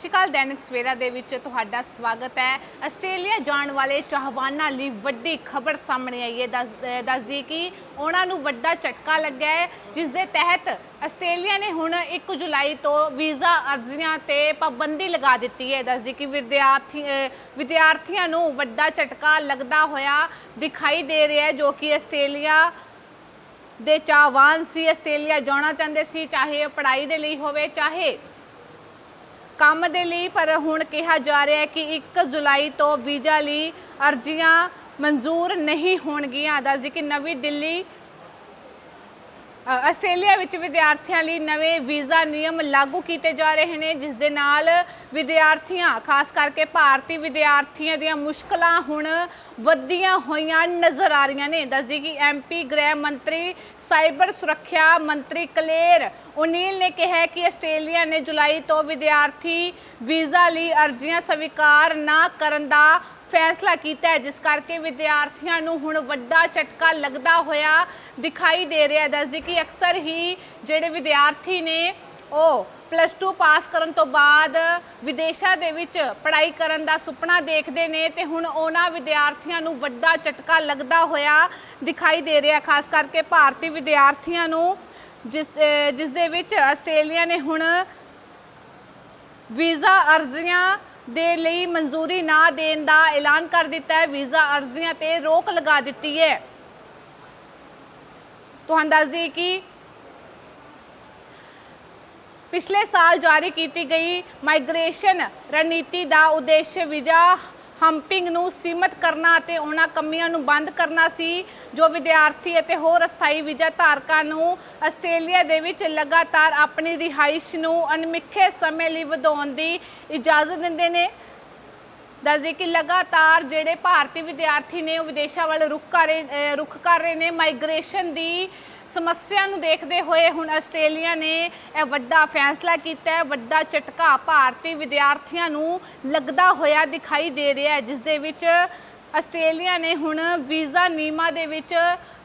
ਸ਼੍ਰੀ ਅਕਾਲ ਦੈਨਿਕ ਸਵੇਰਾ ਦੇ ਵਿੱਚ ਤੁਹਾਡਾ ਸਵਾਗਤ ਹੈ। ਆਸਟ੍ਰੇਲੀਆ ਜਾਣ ਵਾਲੇ ਚਾਹਵਾਨਾਂ ਲਈ ਵੱਡੀ ਖਬਰ ਸਾਹਮਣੇ ਆਈ ਹੈ। ਦੱਸ- ਦੱਸਦੀ ਕਿ ਉਹਨਾਂ ਨੂੰ ਵੱਡਾ ਝਟਕਾ ਲੱਗਾ ਹੈ, ਜਿਸ ਦੇ ਤਹਿਤ ਆਸਟ੍ਰੇਲੀਆ ਨੇ ਹੁਣ 1 ਜੁਲਾਈ ਤੋਂ ਵੀਜ਼ਾ ਅਰਜ਼ੀਆਂ ਤੇ ਪਾਬੰਦੀ ਲਗਾ ਦਿੱਤੀ ਹੈ। ਦੱਸਦੀ ਕਿ ਵਿਦਿਆਰਥੀ ਵਿਦਿਆਰਥੀਆਂ ਨੂੰ ਵੱਡਾ ਝਟਕਾ ਲੱਗਦਾ ਹੋਇਆ ਦਿਖਾਈ ਦੇ ਰਿਹਾ ਹੈ, ਜੋ ਕਿ ਆਸਟ੍ਰੇਲੀਆ ਦੇ ਚਾਹਵਾਨ ਸੀ। ਆਸਟ੍ਰੇਲੀਆ ਜਾਣਾ ਚਾਹੁੰਦੇ ਸੀ, ਚਾਹੇ ਉਹ ਪੜ੍ਹਾਈ ਦੇ ਲਈ ਹੋਵੇ, ਚਾਹੇ ਕੰਮ ਦੇ ਲਈ, ਪਰ ਹੁਣ ਕਿਹਾ ਜਾ ਰਿਹਾ ਹੈ ਕਿ 1 ਜੁਲਾਈ ਤੋਂ ਵੀਜ਼ਾ ਲਈ ਅਰਜ਼ੀਆਂ ਮਨਜ਼ੂਰ ਨਹੀਂ ਹੋਣਗੀਆਂ। ਦੱਸਦੀ ਕਿ ਨਵੀਂ ਦਿੱਲੀ ਆਸਟ੍ਰੇਲੀਆ ਵਿੱਚ ਵਿਦਿਆਰਥੀਆਂ ਲਈ ਨਵੇਂ ਵੀਜ਼ਾ ਨਿਯਮ ਲਾਗੂ ਕੀਤੇ ਜਾ ਰਹੇ ਨੇ, ਜਿਸ ਦੇ ਨਾਲ ਵਿਦਿਆਰਥੀਆਂ, ਖਾਸ ਕਰਕੇ ਭਾਰਤੀ ਵਿਦਿਆਰਥੀਆਂ ਦੀਆਂ ਮੁਸ਼ਕਲਾਂ ਹੁਣ ਵੱਧਦੀਆਂ ਹੋਈਆਂ ਨਜ਼ਰ ਆ ਰਹੀਆਂ ਨੇ। ਦੱਸਦੀ ਕਿ ਐਮਪੀ ਗ੍ਰਹਿ ਮੰਤਰੀ, ਸਾਈਬਰ ਸੁਰੱਖਿਆ ਮੰਤਰੀ ਕਲੇਰ ਓਨੀਲ ਨੇ ਕਿਹਾ ਕਿ ਆਸਟ੍ਰੇਲੀਆ ਨੇ ਜੁਲਾਈ ਤੋਂ ਵਿਦਿਆਰਥੀ ਵੀਜ਼ਾ ਲਈ ਅਰਜ਼ੀਆਂ ਸਵੀਕਾਰ ਨਾ ਕਰਨ ਦਾ ਫੈਸਲਾ ਕੀਤਾ ਹੈ, ਜਿਸ ਕਰਕੇ ਵਿਦਿਆਰਥੀਆਂ ਨੂੰ ਹੁਣ ਵੱਡਾ ਝਟਕਾ ਲੱਗਦਾ ਹੋਇਆ ਦਿਖਾਈ ਦੇ ਰਿਹਾ ਹੈ। ਦੱਸਦੀ ਕਿ ਅਕਸਰ ਹੀ ਜਿਹੜੇ ਵਿਦਿਆਰਥੀ ਨੇ ਉਹ ਪਲੱਸ 2 ਪਾਸ ਕਰਨ ਤੋਂ ਬਾਅਦ ਵਿਦੇਸ਼ਾਂ ਦੇ ਵਿੱਚ ਪੜ੍ਹਾਈ ਕਰਨ ਦਾ ਸੁਪਨਾ ਦੇਖਦੇ ਨੇ ਤੇ ਹੁਣ ਉਹਨਾਂ ਵਿਦਿਆਰਥੀਆਂ ਨੂੰ ਵੱਡਾ ਝਟਕਾ ਲੱਗਦਾ ਹੋਇਆ ਦਿਖਾਈ ਦੇ ਰਿਹਾ ਖਾਸ ਕਰਕੇ ਭਾਰਤੀ ਵਿਦਿਆਰਥੀਆਂ ਨੂੰ ਜਿਸ ਜਿਸ ਦੇ ਵਿੱਚ ਆਸਟ੍ਰੇਲੀਆ ਨੇ ਹੁਣ ਵੀਜ਼ਾ ਅਰਜ਼ੀਆਂ ਦੇ ਲਈ ਮਨਜ਼ੂਰੀ ਨਾ ਦੇਣ ਦਾ ਐਲਾਨ ਕਰ ਦਿੱਤਾ ਹੈ। ਵੀਜ਼ਾ ਅਰਜ਼ੀਆਂ ਤੇ ਰੋਕ ਲਗਾ ਦਿੱਤੀ ਹੈ। ਤੁਹਾਨੂੰ ਦੱਸ ਦਈਏ ਕਿ ਪਿਛਲੇ ਸਾਲ ਜਾਰੀ ਕੀਤੀ ਗਈ ਮਾਈਗ੍ਰੇਸ਼ਨ ਰਣਨੀਤੀ ਦਾ ਉਦੇਸ਼ ਵੀਜ਼ਾ ਹੰਪਿੰਗ ਨੂੰ ਸੀਮਤ ਕਰਨਾ ਅਤੇ ਉਹਨਾਂ ਕਮੀਆਂ ਨੂੰ ਬੰਦ ਕਰਨਾ ਸੀ, ਜੋ ਵਿਦਿਆਰਥੀ ਅਤੇ ਹੋਰ ਅਸਥਾਈ ਵੀਜ਼ਾ ਧਾਰਕਾਂ ਨੂੰ ਆਸਟ੍ਰੇਲੀਆ ਦੇ ਵਿੱਚ ਲਗਾਤਾਰ ਆਪਣੀ ਰਿਹਾਇਸ਼ ਨੂੰ ਅਣਮਿੱਥੇ ਸਮੇਂ ਲਈ ਵਧਾਉਣ ਦੀ ਇਜਾਜ਼ਤ ਦਿੰਦੇ ਨੇ। ਦੱਸਦੇ ਕਿ ਲਗਾਤਾਰ ਜਿਹੜੇ ਭਾਰਤੀ ਵਿਦਿਆਰਥੀ ਨੇ ਉਹ ਵਿਦੇਸ਼ਾਂ ਵੱਲ ਰੁਖ ਕਰ ਰਹੇ, ਅਹ ਰੁਖ ਕਰ ਰਹੇ ਨੇ, ਮਾਈਗ੍ਰੇਸ਼ਨ ਦੀ ਸਮੱਸਿਆ ਨੂੰ ਦੇਖਦੇ ਹੋਏ ਹੁਣ ਆਸਟ੍ਰੇਲੀਆ ਨੇ ਇਹ ਵੱਡਾ ਫੈਸਲਾ ਕੀਤਾ ਹੈ। ਵੱਡਾ ਝਟਕਾ ਭਾਰਤੀ ਵਿਦਿਆਰਥੀਆਂ ਨੂੰ ਲੱਗਦਾ ਹੋਇਆ ਦਿਖਾਈ ਦੇ ਰਿਹਾ ਹੈ ਜਿਸ ਦੇ ਵਿੱਚ ਆਸਟ੍ਰੇਲੀਆ ਨੇ ਹੁਣ ਵੀਜ਼ਾ ਨਿਯਮਾਂ ਦੇ ਵਿੱਚ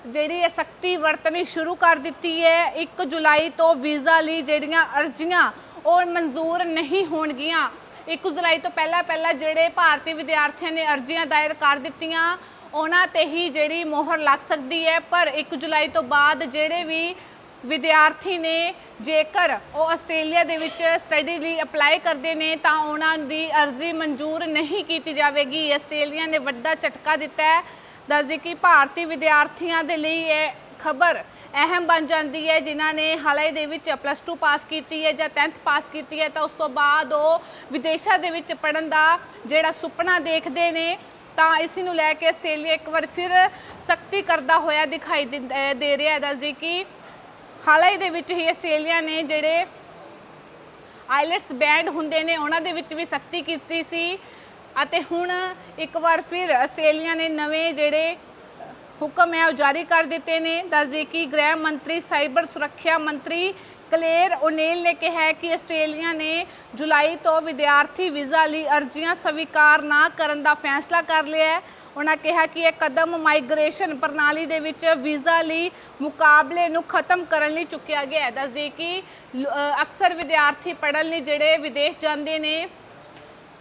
ਜਿਹੜੀ ਇਹ ਸਖਤੀ ਵਰਤਣੀ ਸ਼ੁਰੂ ਕਰ ਦਿੱਤੀ ਹੈ। 1 ਜੁਲਾਈ ਤੋਂ ਵੀਜ਼ਾ ਲਈ ਜਿਹੜੀਆਂ ਅਰਜ਼ੀਆਂ ਉਹ ਮਨਜ਼ੂਰ ਨਹੀਂ ਹੋਣਗੀਆਂ। 1 ਜੁਲਾਈ ਤੋਂ ਪਹਿਲਾਂ ਪਹਿਲਾਂ ਜਿਹੜੇ ਭਾਰਤੀ ਵਿਦਿਆਰਥੀਆਂ ਨੇ ਅਰਜ਼ੀਆਂ ਦਾਇਰ ਕਰ ਦਿੱਤੀਆਂ ਉਹਨਾਂ ਤੇ ਹੀ ਜਿਹੜੀ ਮੋਹਰ ਲੱਗ ਸਕਦੀ ਹੈ, ਪਰ 1 ਜੁਲਾਈ ਤੋਂ ਬਾਅਦ ਜਿਹੜੇ ਵੀ ਵਿਦਿਆਰਥੀ ਨੇ, ਜੇਕਰ ਉਹ ਆਸਟ੍ਰੇਲੀਆ ਦੇ ਵਿੱਚ ਸਟੱਡੀ ਲਈ ਅਪਲਾਈ ਕਰਦੇ ਨੇ, ਤਾਂ ਉਹਨਾਂ ਦੀ ਅਰਜ਼ੀ ਮਨਜ਼ੂਰ ਨਹੀਂ ਕੀਤੀ ਜਾਵੇਗੀ। ਆਸਟ੍ਰੇਲੀਆ ਨੇ ਵੱਡਾ ਝਟਕਾ ਦਿੱਤਾ ਹੈ। ਦੱਸਦੇ ਕਿ ਭਾਰਤੀ ਵਿਦਿਆਰਥੀਆਂ ਦੇ ਲਈ ਇਹ ਖਬਰ ਅਹਿਮ ਬਣ ਜਾਂਦੀ ਹੈ, ਜਿਨ੍ਹਾਂ ਨੇ ਹਾਲੇ ਦੇ ਵਿੱਚ ਪਲੱਸ 2 ਪਾਸ ਕੀਤੀ ਹੈ ਜਾਂ 10th ਪਾਸ ਕੀਤੀ ਹੈ, ਤਾਂ ਉਸ ਤੋਂ ਬਾਅਦ ਉਹ ਵਿਦੇਸ਼ਾਂ ਦੇ ਵਿੱਚ ਪੜਨ ਦਾ ਜਿਹੜਾ ਸੁਪਨਾ ਦੇਖਦੇ ਨੇ ਤਾਂ ਇਸ ਨੂੰ ਲੈ ਕੇ ਆਸਟ੍ਰੇਲੀਆ ਇੱਕ ਵਾਰ ਫਿਰ ਸਖਤੀ ਕਰਦਾ ਹੋਇਆ ਦਿਖਾਈ ਦਿੰਦ- ਦੇ ਰਿਹਾ ਹੈ। ਦੱਸਦੀ ਕਿ ਹਾਲ ਹੀ ਦੇ ਵਿੱਚ ਹੀ ਆਸਟ੍ਰੇਲੀਆ ਨੇ ਜਿਹੜੇ ਆਈਲੈਟਸ ਬੈਂਡ ਹੁੰਦੇ ਨੇ, ਉਹਨਾਂ ਦੇ ਵਿੱਚ ਵੀ ਸਖਤੀ ਕੀਤੀ ਸੀ ਅਤੇ ਹੁਣ ਇੱਕ ਵਾਰ ਫਿਰ ਆਸਟ੍ਰੇਲੀਆ ਨੇ ਨਵੇਂ ਜਿਹੜੇ ਹੁਕਮ ਹੈ ਉਹ ਜਾਰੀ ਕਰ ਦਿੱਤੇ ਨੇ। ਦੱਸਦੇ ਕਿ ਗ੍ਰਹਿ ਮੰਤਰੀ, ਸਾਈਬਰ ਸੁਰੱਖਿਆ ਮੰਤਰੀ ਕਲੇਰ ਓਨੇਲ ਨੇ ਕਿਹਾ ਕਿ ਆਸਟ੍ਰੇਲੀਆ ਨੇ ਜੁਲਾਈ ਤੋਂ ਵਿਦਿਆਰਥੀ ਵੀਜ਼ਾ ਲਈ ਅਰਜ਼ੀਆਂ ਸਵੀਕਾਰ ਨਾ ਕਰਨ ਦਾ ਫੈਸਲਾ ਕਰ ਲਿਆ ਹੈ। ਉਹਨਾਂ ਕਿਹਾ ਕਿ ਇਹ ਕਦਮ ਮਾਈਗ੍ਰੇਸ਼ਨ ਪ੍ਰਣਾਲੀ ਦੇ ਵਿੱਚ ਵੀਜ਼ਾ ਲਈ ਮੁਕਾਬਲੇ ਨੂੰ ਖਤਮ ਕਰਨ ਲਈ ਚੁੱਕਿਆ ਗਿਆ ਹੈ। ਦੱਸਦੇ ਕਿ ਅਕਸਰ ਵਿਦਿਆਰਥੀ ਪੜ੍ਹਨ ਲਈ ਜਿਹੜੇ ਵਿਦੇਸ਼ ਜਾਂਦੇ ਨੇ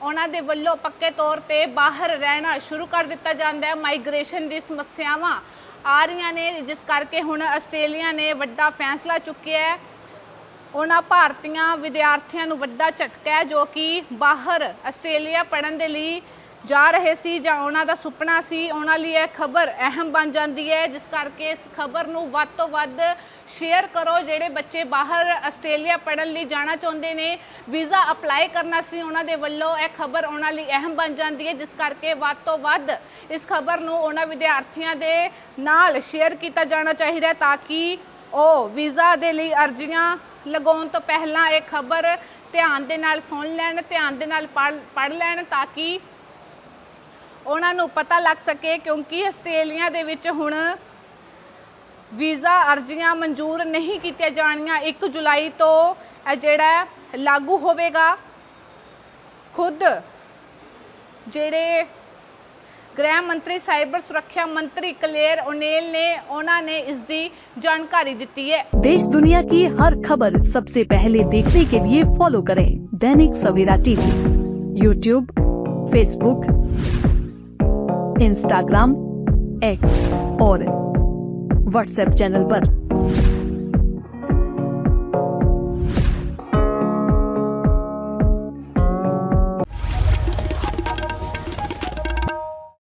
ਉਹਨਾਂ ਦੇ ਵੱਲੋਂ ਪੱਕੇ ਤੌਰ ਤੇ ਬਾਹਰ ਰਹਿਣਾ ਸ਼ੁਰੂ ਕਰ ਦਿੱਤਾ ਜਾਂਦਾ ਹੈ। ਮਾਈਗ੍ਰੇਸ਼ਨ ਦੀ ਸਮੱਸਿਆਵਾਂ ਆ ਰਹੀਆਂ ਨੇ, ਜਿਸ ਕਰਕੇ ਹੁਣ ਆਸਟ੍ਰੇਲੀਆ ਨੇ ਵੱਡਾ ਫੈਸਲਾ ਚੁੱਕਿਆ ਹੈ। ਉਹਨਾਂ ਭਾਰਤੀਆਂ ਵਿਦਿਆਰਥੀਆਂ ਨੂੰ ਵੱਡਾ ਝਟਕਾ ਹੈ ਜੋ ਕਿ ਬਾਹਰ ਆਸਟ੍ਰੇਲੀਆ ਪੜਨ ਦੇ ਲਈ ਜਾ ਰਹੇ ਸੀ ਜਾਂ ਉਹਨਾਂ ਦਾ ਸੁਪਨਾ ਸੀ। ਉਹਨਾਂ ਲਈ ਇਹ ਖਬਰ ਅਹਿਮ ਬਣ ਜਾਂਦੀ ਹੈ। ਜਿਸ ਕਰਕੇ ਇਸ ਖਬਰ ਨੂੰ ਵੱਧ ਤੋਂ ਵੱਧ ਸ਼ੇਅਰ ਕਰੋ। ਜਿਹੜੇ ਬੱਚੇ ਬਾਹਰ ਆਸਟ੍ਰੇਲੀਆ ਪੜਨ ਲਈ ਜਾਣਾ ਚਾਹੁੰਦੇ ਨੇ, ਵੀਜ਼ਾ ਅਪਲਾਈ ਕਰਨਾ ਸੀ ਉਹਨਾਂ ਦੇ ਵੱਲੋਂ, ਇਹ ਖਬਰ ਉਹਨਾਂ ਲਈ ਅਹਿਮ ਬਣ ਜਾਂਦੀ ਹੈ। ਜਿਸ ਕਰਕੇ ਵੱਧ ਤੋਂ ਵੱਧ ਇਸ ਖਬਰ ਨੂੰ ਉਹਨਾਂ ਵਿਦਿਆਰਥੀਆਂ ਦੇ ਨਾਲ ਸ਼ੇਅਰ ਕੀਤਾ ਜਾਣਾ ਚਾਹੀਦਾ ਤਾਂ ਕਿ ਉਹ ਵੀਜ਼ਾ ਦੇ ਲਈ ਅਰਜ਼ੀਆਂ ਲਗਾਉਣ ਤੋਂ ਪਹਿਲਾਂ ਇਹ ਖਬਰ ਧਿਆਨ ਦੇ ਨਾਲ ਸੁਣ ਲੈਣ, ਧਿਆਨ ਦੇ ਨਾਲ ਪੜ੍ਹ ਲੈਣ ਤਾਂ ਕਿ ਉਹਨਾਂ ਨੂੰ ਪਤਾ ਲੱਗ ਸਕੇ ਕਿਉਂਕਿ ਆਸਟ੍ਰੇਲੀਆ ਦੇ ਵਿੱਚ ਹੁਣ ਵੀਜ਼ਾ ਅਰਜ਼ੀਆਂ ਮਨਜ਼ੂਰ ਨਹੀਂ ਕੀਤੀਆਂ ਜਾਣੀਆਂ। 1 ਜੁਲਾਈ ਤੋਂ ਜਿਹੜਾ ਲਾਗੂ ਹੋਵੇਗਾ। ਖੁਦ ਜਿਹੜੇ ਗ੍ਰਹਿ ਮੰਤਰੀ ਸਾਈਬਰ ਸੁਰੱਖਿਆ ਮੰਤਰੀ ਕਲੇਰ ਓਨੇਲ ਨੇ ਉਹਨਾਂ ਨੇ ਇਸ ਦੀ ਜਾਣਕਾਰੀ ਦਿੱਤੀ ਹੈ देश दुनिया की हर खबर सबसे पहले देखने के लिए फॉलो करें Dainik Savera TV YouTube Facebook Instagram X और व्हाट्सएप चैनल पर।